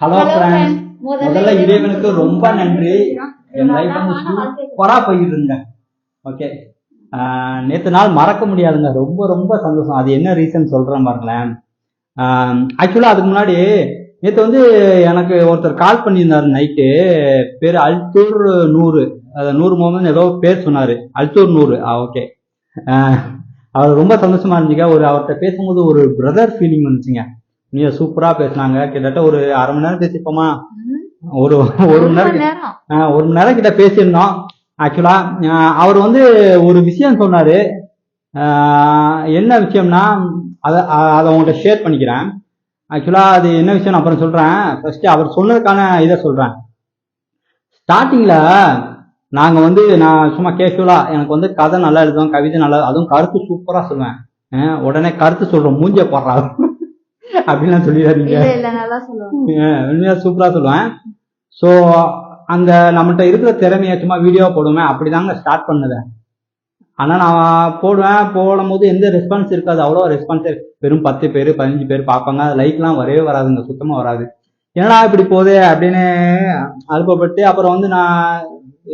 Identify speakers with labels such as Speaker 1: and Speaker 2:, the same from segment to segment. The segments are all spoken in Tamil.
Speaker 1: ஹலோ ஃப்ரெண்ட்ஸ் முதல்ல இறைவனுக்கு ரொம்ப நன்றி. என் லைஃப் வந்து சூப்பரா போயிட்டு ஓகே நேற்று நாள் மறக்க முடியாதுங்க. ரொம்ப ரொம்ப சந்தோஷம். அது என்ன ரீசன் சொல்றேன் பாருங்களேன். ஆக்சுவலாக அதுக்கு முன்னாடி நேற்று வந்து எனக்கு ஒருத்தர் கால் பண்ணியிருந்தாரு நைட்டு பேர் அல்தூர் நூறு அது நூறு முகமது ஏதோ பேர் சொன்னாரு. அல்தூர் நூறு ஆ ஓகே அவர் ரொம்ப சந்தோஷமா இருந்துச்சுங்க. ஒரு அவர்கிட்ட பேசும்போது ஒரு பிரதர் ஃபீலிங் வந்துச்சுங்க. நீங்க சூப்பரா பேசுனாங்க. கிட்டத்தட்ட ஒரு அரை மணி நேரம் பேசிப்போமா ஒரு ஒரு மணி நேரம் ஒரு மணி நேரம் கிட்ட பேசியிருந்தோம். ஆக்சுவலா அவர் வந்து ஒரு விஷயம் சொன்னாரு. என்ன விஷயம்னா அதை அதை உங்கள்கிட்ட ஷேர் பண்ணிக்கிறேன். ஆக்சுவலா அது என்ன விஷயம் அப்புறம் சொல்றேன். ஃபர்ஸ்ட் அவர் சொன்னதுக்கான இதை சொல்றேன். ஸ்டார்டிங்ல நாங்க வந்து நான் சும்மா கேஷுவலா எனக்கு வந்து கதை நல்லா எழுதுவேன் கவிதை நல்லா அதுவும் கருத்து சூப்பரா சொல்லுவேன். உடனே கருத்து சொல்றோம். மூஞ்ச போடுறா. அப்படின்லாம் சொல்லிடாதீங்க. உண்மையா சூப்பரா சொல்லுவேன். ஸோ அந்த நம்மகிட்ட இருக்கிற திறமையை சும்மா வீடியோ போடுவேன். அப்படிதாங்க ஸ்டார்ட் பண்ணது. ஆனா நான் போடுவேன். போடும்போது எந்த ரெஸ்பான்ஸ் இருக்காது. அவ்வளோ ரெஸ்பான்ஸ் வெறும் பத்து பேர் பதினஞ்சு பேர் பார்ப்பாங்க. லைக்லாம் வரவே வராதுங்க. சுத்தமா வராது. என்னடா இப்படி போகுது அப்படின்னு அனுப்பப்பட்டு அப்புறம் வந்து நான்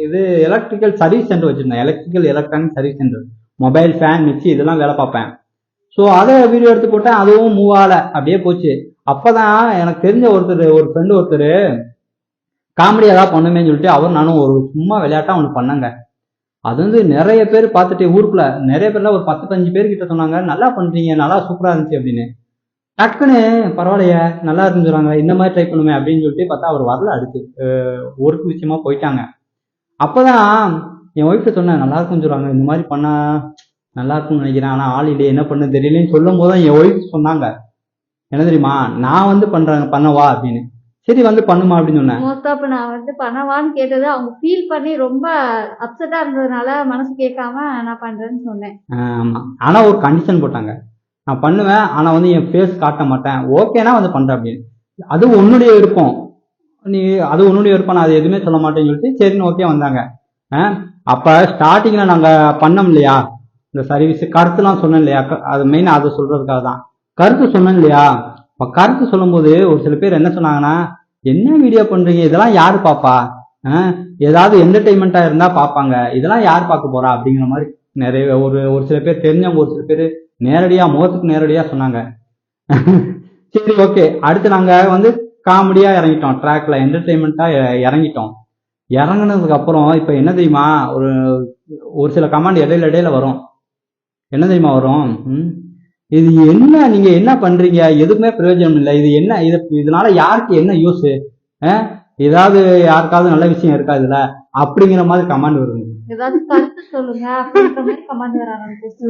Speaker 1: இது எலக்ட்ரிக்கல் சர்வீஸ் சென்டர் வச்சிருந்தேன். Electrical electronic service centre mobile fan mixie இதெல்லாம் வேலை பார்ப்பேன். ஸோ அதை வீடியோ எடுத்து போட்டேன் அதுவும் மூவ் ஆகலை. அப்படியே போச்சு. அப்போதான் எனக்கு தெரிஞ்ச ஒருத்தர் ஒரு ஃப்ரெண்டு ஒருத்தர் காமெடி ஏதாவது பண்ணுமேன்னு சொல்லிட்டு அவர் நானும் ஒரு சும்மா விளையாட்டாக ஒன்று பண்ணாங்க. அது வந்து நிறைய பேர் பார்த்துட்டு ஊருக்குள்ள நிறைய பேர்ல ஒரு பத்து பதினஞ்சு பேர்கிட்ட சொன்னாங்க நல்லா பண்ணுறீங்க நல்லா சூப்பராக இருந்துச்சு அப்படின்னு. டக்குன்னு பரவாயில்லையே நல்லா இருந்துறாங்க இந்த மாதிரி ட்ரை பண்ணுமே அப்படின்னு சொல்லிட்டு பார்த்தா அவர் வரல அடுத்து. ஒர்க் விஷயமா போயிட்டாங்க. அப்போதான் என் ஒய்ஃப்ட்ட சொன்னேன் நல்லா இருக்குன்னு சொல்றாங்க இந்த மாதிரி பண்ணால் நல்லா இருக்கும்னு நினைக்கிறேன். ஆனா ஆள் இல்லையே என்ன பண்ண தெரியலன்னு சொல்லும் போது என் ஒய்ஃப் சொன்னாங்க. என்ன தெரியுமா? நான் வந்து பண்றேன் பண்ணவா அப்படின்னு. சரி வந்து பண்ணுமா அப்படின்னு சொன்னேன்.
Speaker 2: மோஸ்ட் ஆஃப் நான் வந்து பண்ணவான்னு கேட்டது அவங்க ஃபீல் பண்ணி ரொம்ப அப்செட்டா இருந்ததுனால மனசு கேட்காம நான் பண்றேன்னு சொன்னேன்.
Speaker 1: ஆனா ஒரு கண்டிஷன் போட்டாங்க. நான் பண்ணுவேன் ஆனா வந்து என் ஃபேஸ் காட்ட மாட்டேன். ஓகேனா வந்து பண்றேன் அப்படின்னு. அது உன்னுடைய விருப்பம். நீ அது உன்னுடைய விருப்பம் நான் அது எதுவுமே சொல்ல மாட்டேன்னு சொல்லிட்டு சரின்னு ஓகே வந்தாங்க. அப்ப ஸ்டார்டிங்ல நாங்க பண்ணோம் இல்லையா? இந்த சர்வீஸ் கருத்துலாம் சொன்னேன் இல்லையா க- அது மெயின் அதை சொல்றதுக்காக தான். கருத்து சொன்னேன் இல்லையா இப்போ கருத்து சொல்லும்போது ஒரு சில பேர் என்ன சொன்னாங்கன்னா என்ன வீடியோ பண்றீங்க? இதெல்லாம் யாரு பாப்பா? ஆ, ஏதாவது என்டர்டைன்மெண்ட்டாக இருந்தா பாப்பாங்க. இதெல்லாம் யார் பார்க்க போறா? அப்படிங்கிற மாதிரி நிறைய ஒரு ஒரு சில பேர் தெரிஞ்சவங்க ஒரு சில பேர் நேரடியா முகத்துக்கு நேரடியா சொன்னாங்க. சரி ஓகே அடுத்து நாங்க வந்து காமெடியா இறங்கிட்டோம். ட்ராக்ல என்டர்டைன்மெண்ட்டா இறங்கிட்டோம். இறங்கினதுக்கு அப்புறம் இப்ப என்ன தெரியுமா? ஒரு ஒரு சில கமாண்ட் இடையில இடையில வரும். என்ன தெரியுமா வரும்? இது என்ன நீங்க என்ன பண்றீங்க? எதுவுமே பிரயோஜனம் இல்லை. இது என்ன? இது இதனால யாருக்கு என்ன யூஸ் ஏதாவது யாருக்காவது நல்ல விஷயம் இருக்கா இதுல? அப்படிங்கிற மாதிரி கமாண்ட் வருது.
Speaker 2: ஏதாவது கருத்து சொல்லுங்க. அப்படின்ற மாதிரி கமெண்ட் வர ஆரம்பிச்சு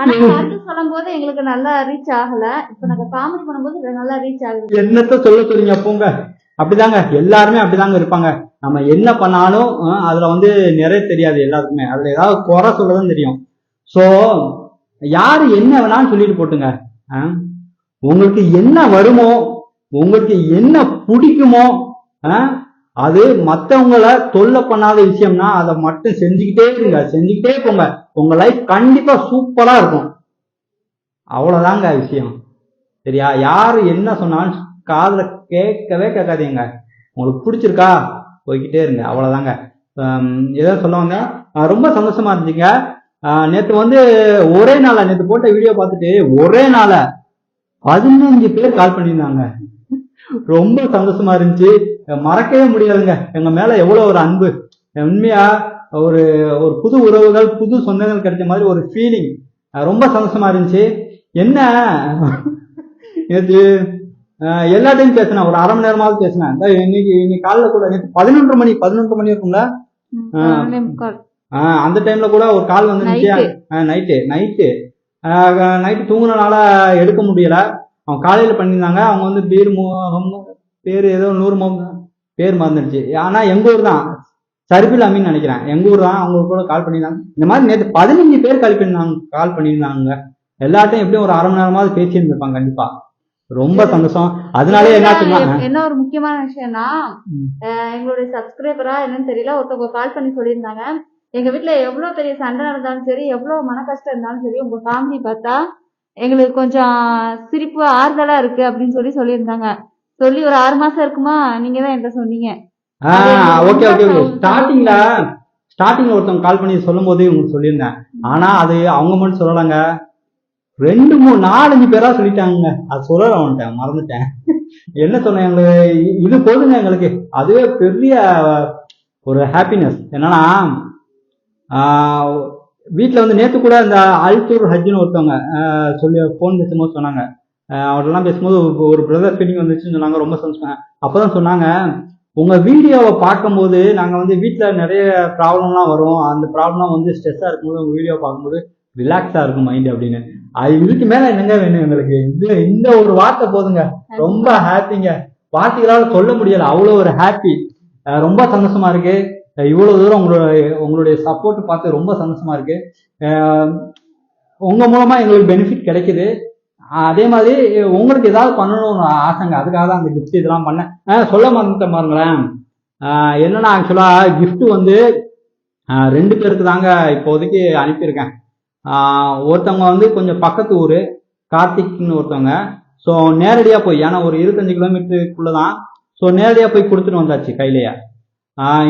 Speaker 2: ஆனா கருத்து சொல்லும் போது எங்களுக்கு நல்லா ரீச் ஆகல. இப்ப நாங்க காமெடி பண்ணும்போது இது நல்லா ரீச் ஆகுது.
Speaker 1: என்னத்த சொல்ல சொல்றீங்க போங்க? அப்படிதாங்க. எல்லாருமே அப்படிதாங்க இருப்பாங்க. நம்ம என்ன பண்ணாலும் அதுல வந்து நிறைய தெரியாது எல்லாருக்குமே அதுல ஏதாவது குறை சொல்லதான் தெரியும். சோ யாரு என்ன வேணாலும் சொல்லிட்டு போட்டுங்க. உங்களுக்கு என்ன வருமோ உங்களுக்கு என்ன பிடிக்குமோ அது மற்றவங்கள தொல்லை பண்ணாத விஷயம்னா அதை மட்டும் செஞ்சுக்கிட்டே இருங்க செஞ்சுக்கிட்டே போங்க. உங்க லைஃப் கண்டிப்பா சூப்பரா இருக்கும். அவ்வளவுதாங்க விஷயம். சரியா? யாரு என்ன சொன்னாலும் காதல கேட்கவே கேட்காதீங்க. உங்களுக்கு பிடிச்சிருக்கா? போய்கிட்டே இருங்க. அவ்வளவுதாங்க. ஆம், சொல்லுவாங்க ரொம்ப சந்தோஷமா இருந்துச்சுங்க. நேற்று நேத்து வந்து ஒரே நாளா நேத்து போட்ட வீடியோ பார்த்துட்டு ஒரே நாள பதினஞ்சு பேர் கால் பண்ணியிருந்தாங்க. ரொம்ப சந்தோஷமா இருந்துச்சு. மறக்கவே முடியாதுங்க எங்க மேல எவ்வளவு ஒரு அன்பு. உண்மையா ஒரு ஒரு புது உறவுகள் புது சொந்தங்கள் கிடைச்ச மாதிரி ஒரு ஃபீலிங் ரொம்ப சந்தோஷமா இருந்துச்சு. என்ன? நேற்று எல்லாத்தையும் எல்லா பேசினேன். ஒரு அரை மணி நேரமாவது பேசினேன். இன்னைக்கு இன்னைக்கு காலைல கூட நேற்று பதினொன்று மணி பதினொன்று மணி இருக்கும்ல? அந்த டைம்ல கூட ஒரு கால் வந்து
Speaker 2: Night.
Speaker 1: நைட்டு நைட்டு நைட்டு தூங்குனனால எடுக்க முடியல. அவங்க காலையில பண்ணியிருந்தாங்க. அவங்க வந்து பேர் பேர் ஏதோ நூறு மோ பேர் மறந்துடுச்சு. ஆனா எங்க ஊர் தான். சர்பில் அமீன் நினைக்கிறேன். எங்க ஊர் தான். அவங்க கூட கால் பண்ணியிருந்தாங்க. இந்த மாதிரி நேற்று பதினஞ்சு பேர் கால் பண்ணியிருந்தாங்க கால் பண்ணியிருந்தாங்க. எல்லார்ட்டையும் எப்படியும் ஒரு அரை மணி நேரமாவது பேசி இருந்திருப்பாங்க கண்டிப்பா. ரொம்ப சந்தோஷம். அதனாலே என்ன
Speaker 2: என்ன ஒரு முக்கியமான விஷயம்னா எங்களுடைய சப்ஸ்கிரைபரா என்னன்னு தெரியல ஒருத்தவங்க கால் பண்ணி சொல்லியிருந்தாங்க. எங்க வீட்ல எவ்வளவு பெரிய சண்டை நடந்தாலும் சரி எவ்வளவு மன கஷ்டம் இருந்தாலும் சரி உங்க காமெடி பார்த்தா எங்களுக்கு கொஞ்சம் சிரிப்பு ஆறுதலா இருக்கு அப்படின்னு சொல்லி சொல்லியிருந்தாங்க. சொல்லி ஒரு ஆறு மாசம் இருக்குமா? நீங்க தான் என்கிட்ட சொன்னீங்க.
Speaker 1: Okay okay okay. ஸ்டார்டிங்ல ஸ்டார்டிங்ல ஒருத்தவங்க கால் பண்ணி சொல்லும் போது உங்களுக்கு சொல்லியிருந்தேன் ஆனா அது அவங்க மட்டும் சொல்லலைங்க. ரெண்டு மூணு நாலஞ்சு பேரா சொல்லிட்டாங்க அது சொல்ல வந்துட்டேன் மறந்துட்டேன். என்ன சொன்னேன் எங்களுக்கு இது போதுங்க எங்களுக்கு. அதுவே பெரிய ஒரு ஹாப்பினஸ் என்னன்னா வீட்டில் வந்து நேற்று கூட இந்த அல்தூர் ஹஜ்னு ஒருத்தவங்க சொல்லி ஃபோன் பேசும்போது சொன்னாங்க. ஆஹ் பேசும்போது ஒரு- பிரதர் ஃபீலிங் வந்துச்சுன்னு சொன்னாங்க ரொம்ப சந்தோஷம். அப்பதான் சொன்னாங்க உங்கள் வீடியோவை பார்க்கும்போது நாங்கள் வந்து வீட்டில் நிறைய ப்ராப்ளம்லாம் வரும். அந்த ப்ராப்ளம்லாம் வந்து ஸ்ட்ரெஸ்ஸாக இருக்கும்போது உங்கள் வீடியோ பார்க்கும்போது ரிலாக்ஸாக இருக்கும் மைண்ட் அப்படின்னு. அது இதுக்கு மேலே என்னங்க வேணும் எங்களுக்கு? இந்த இந்த ஒரு வார்த்தை போதுங்க. ரொம்ப ஹாப்பிங்க வார்த்தைகளால் சொல்ல முடியலை. அவ்வளோ ஒரு ஹாப்பி ரொம்ப சந்தோஷமா இருக்குது இவ்வளோ இவ்வளவு தூரம் உங்களுடைய உங்களுடைய சப்போர்ட் பார்த்து ரொம்ப சந்தோஷமா இருக்கு. உங்கள் உங்க மூலமா எங்களுக்கு பெனிஃபிட் கிடைக்குது. அதே மாதிரி உங்களுக்கு ஏதாவது பண்ணணும்னு ஆசைங்க அதுக்காக தான் அந்த கிஃப்ட் இதெல்லாம் பண்ணேன். சொல்ல மறந்துட்டேன் பாருங்களேன். என்னன்னா ஆக்சுவலா கிஃப்ட் வந்து ரெண்டு பேருக்கு தாங்க இப்போதைக்கு அனுப்பியிருக்கேன். ஒருத்தவங்க வந்து கொஞ்சம் பக்கத்து ஊர் கார்த்திக்னு ஒருத்தவங்க. ஸோ நேரடியாக போய் ஏன்னா ஒரு இருபத்தஞ்சு கிலோமீட்டருக்குள்ளே தான் ஸோ நேரடியாக போய் கொடுத்துட்டு வந்தாச்சு கையிலேயே.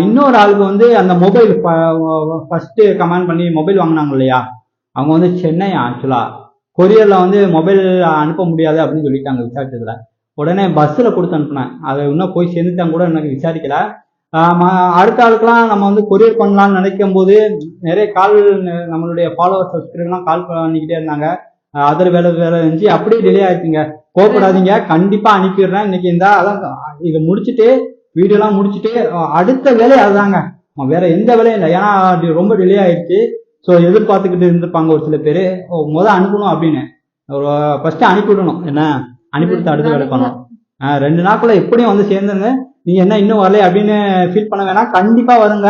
Speaker 1: இன்னொரு ஆளுக்கு வந்து அந்த மொபைல் ஃபர்ஸ்ட் கமெண்ட் பண்ணி மொபைல் வாங்கினாங்க இல்லையா? அவங்க வந்து சென்னை ஆக்சுவலா. கொரியர்ல வந்து மொபைல் அனுப்ப முடியாது அப்படின்னு சொல்லிட்டாங்க விசாரிச்சதுல. உடனே பஸ்ஸில் கொடுத்து அனுப்புனேன். அதை இன்னும் போய் சேர்ந்துட்டாங்க கூட எனக்கு விசாரிக்கல. ம- அடுத்த ஆளுக்கெல்லாம் நம்ம வந்து கொரியர் பண்ணலாம்னு நினைக்கும் போது நிறைய கால் நம்மளுடைய ஃபாலோவர் சப்ஸ்கிரைபர்லாம் கால் பண்ணிக்கிட்டே இருந்தாங்க. அதர் வேலை வேலை இருந்துச்சு. அப்படியே டிலே ஆயிடுச்சுங்க. கோவப்படாதீங்க. கண்டிப்பாக அனுப்பிடுறேன். இன்னைக்கு இந்த அதான் இதை முடிச்சுட்டு வீடியோலாம் முடிச்சுட்டு அடுத்த வேலை அதுதாங்க. வேற எந்த வேலையும் இல்லை. ஏன்னா ரொம்ப டிலே ஆயிடுச்சு. ஸோ எதிர்பார்த்துக்கிட்டு இருந்திருப்பாங்க ஒரு சில பேர். முத அனுப்பணும் அப்படின்னு. ஒரு ஃபர்ஸ்ட் அனுப்பிவிடணும் என்ன? அனுப்பிவிட்டு அடுத்த வேலை பண்ணணும். ரெண்டு நாட்குள்ள எப்படியும் வந்து சேர்ந்துருங்க. நீங்க என்ன இன்னும் வரல அப்படின்னு ஃபீல் பண்ண வேணாம். கண்டிப்பா வருங்க.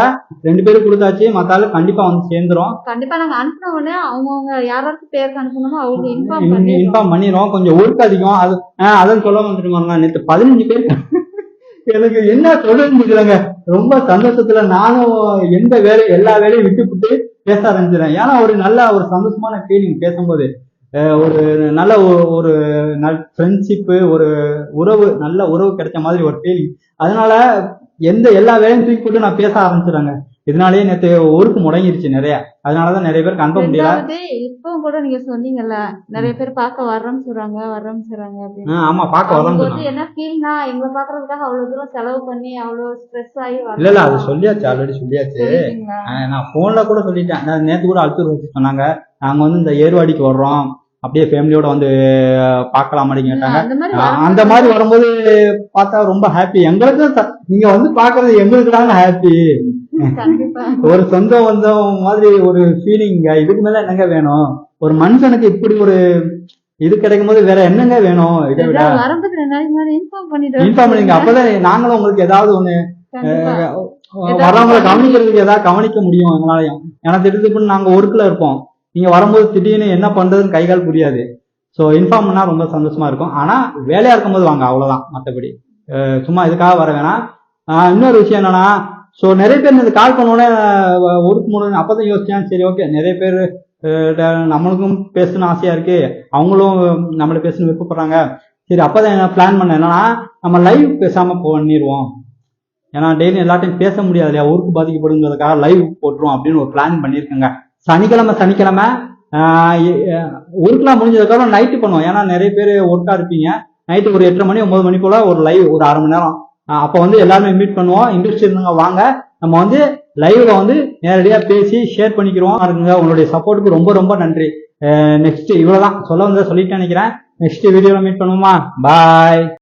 Speaker 1: ரெண்டு பேரும் கொடுத்தாச்சு. மத்தாலும் கண்டிப்பா வந்து சேர்ந்துரும்.
Speaker 2: கண்டிப்பா நாங்க அனுப்பின உடனே அவங்கவுங்க யாராருக்கு பேருக்கு அனுப்பணுமோ அவங்களுக்கு இன்ஃபார்ம் பண்ணி
Speaker 1: இன்ஃபார்ம் பண்ணிடுவோம் கொஞ்சம் ஒர்க் அதிகம். அது அதான் சொல்ல வந்துருவாங்க நேற்று பதினஞ்சு பேர். எனக்கு என்ன சொல்றது தெரியலங்க. ரொம்ப சந்தோஷத்துல நானும் எந்த வேலை எல்லா வேலையும் விட்டுவிட்டு பேச ஆரம்பிச்சிடறேன் ஏன்னா ஒரு நல்ல ஒரு சந்தோஷமான ஃபீலிங் பேசும்போது. ஒரு நல்ல ஒரு ஃப்ரெண்ட்ஷிப்பு ஒரு உறவு நல்ல உறவு கிடைச்ச மாதிரி ஒரு ஃபீலிங் அதனால எந்த எல்லா வேலையும் தூக்கி போட்டு நான் பேச ஆரம்பிச்சிடறேங்க இதனாலேயே நேற்று ஒர்க் முடங்கிருச்சு நிறைய. அதனாலதான் நிறைய பேருக்கு அனுப்ப முடியல.
Speaker 2: இப்பவும் கூட நீங்க சொன்னீங்கல்ல நிறைய பேர் பார்க்க வர்றோம்னு சொல்றாங்க வர்றோம்னு சொல்றாங்க அப்படின்னு.
Speaker 1: ஆமா பார்க்க
Speaker 2: வந்து என்ன ஃபீல்னா எங்களை பாக்குறதுக்காக அவ்வளவு தூரம் செலவு பண்ணி அவ்வளவு ஸ்ட்ரெஸ் ஆகி
Speaker 1: இல்ல இல்ல அது சொல்லியாச்சு ஆல்ரெடி சொல்லியாச்சு. நான் போன்ல கூட சொல்லிட்டேன். நான் நேத்து கூட அழுத்தூர் வச்சு சொன்னாங்க. நாங்க வந்து இந்த ஏர்வாடிக்கு வர்றோம். அப்படியே ஃபேமிலியோட வந்து பார்க்கலாம் அப்படின்னு கேட்டாங்க.
Speaker 2: அந்த மாதிரி வரும்போது
Speaker 1: பார்த்தா ரொம்ப ஹாப்பி எங்களுக்கு நீங்க வந்து பாக்குறது எங்களுக்கு தாங்க ஹாப்பி ஒரு சொந்த வந்தவங்க மாதிரி ஒரு ஃபீலிங்க இதுக்கு மேல என்னங்க வேணும்? ஒரு மனுஷனுக்கு இப்படி ஒரு இது கிடைக்கும் போது வேற என்னங்க வேணும்? இதை விட.
Speaker 2: இன்ஃபார்ம்
Speaker 1: பண்ணுங்க அப்பதான் நாங்களும் உங்களுக்கு ஏதாவது ஒண்ணு வரவங்களை கவனிக்கிறதுக்கு ஏதாவது கவனிக்க முடியும் எங்களாலையும். ஏன்னா திடீர்னு நாங்க ஒர்க்ல இருப்போம். நீங்க வரும்போது திடீர்னு என்ன பண்றதுன்னு கை கால் புரியாது. ஸோ இன்ஃபார்ம் பண்ணா ரொம்ப சந்தோஷமா இருக்கும். ஆனா வேலையா இருக்கும்போது வாங்க. அவ்வளவுதான். மற்றபடி சும்மா இதுக்காக வர வேணாம். இன்னொரு விஷயம் என்னன்னா ஸோ நிறைய பேர் இந்த கால் பண்ணோடனே ஒர்க் முடியும் அப்பதான் யோசிச்சேன். சரி ஓகே நிறைய பேர் நம்மளுக்கும் பேசணும்னு ஆசையா இருக்கு. அவங்களும் நம்மளை பேசணும் விருப்பப்படுறாங்க. சரி அப்பதான் என்ன பிளான் பண்ண என்னன்னா நம்ம லைவ் பேசாம பண்ணிடுவோம் ஏன்னா டெய்லி எல்லாத்தையும் பேச முடியாது இல்லையா? ஊருக்கு பாதிக்கப்படுங்கிறதுக்காக லைவ் போட்டுரும் அப்படின்னு ஒரு பிளான் பண்ணியிருக்கேங்க சனிக்கிழமை சனிக்கிழமை ஒர்க்லாம் முடிஞ்சதுக்கப்புறம் நைட்டு பண்ணுவோம். ஏன்னா நிறைய பேர் ஒர்க்காக இருப்பீங்க. நைட்டு ஒரு எட்டரை மணி ஒன்பது மணி போல ஒரு லைவ் ஒரு அரை மணி நேரம். அப்போ வந்து எல்லாருமே மீட் பண்ணுவோம். இன்ட்ரெஸ்ட் இருந்தவங்க வாங்க. நம்ம வந்து லைவ்ல வந்து நேரடியாக பேசி ஷேர் பண்ணிக்கிறோம். இருக்குங்க உங்களுடைய சப்போர்ட்டுக்கு ரொம்ப ரொம்ப நன்றி. நெக்ஸ்ட் இவ்வளவுதான். சொல்ல வந்த சொல்லிட்டு நினைக்கிறேன். நெக்ஸ்ட் வீடியோவில் மீட் பண்ணுவோமா? பாய்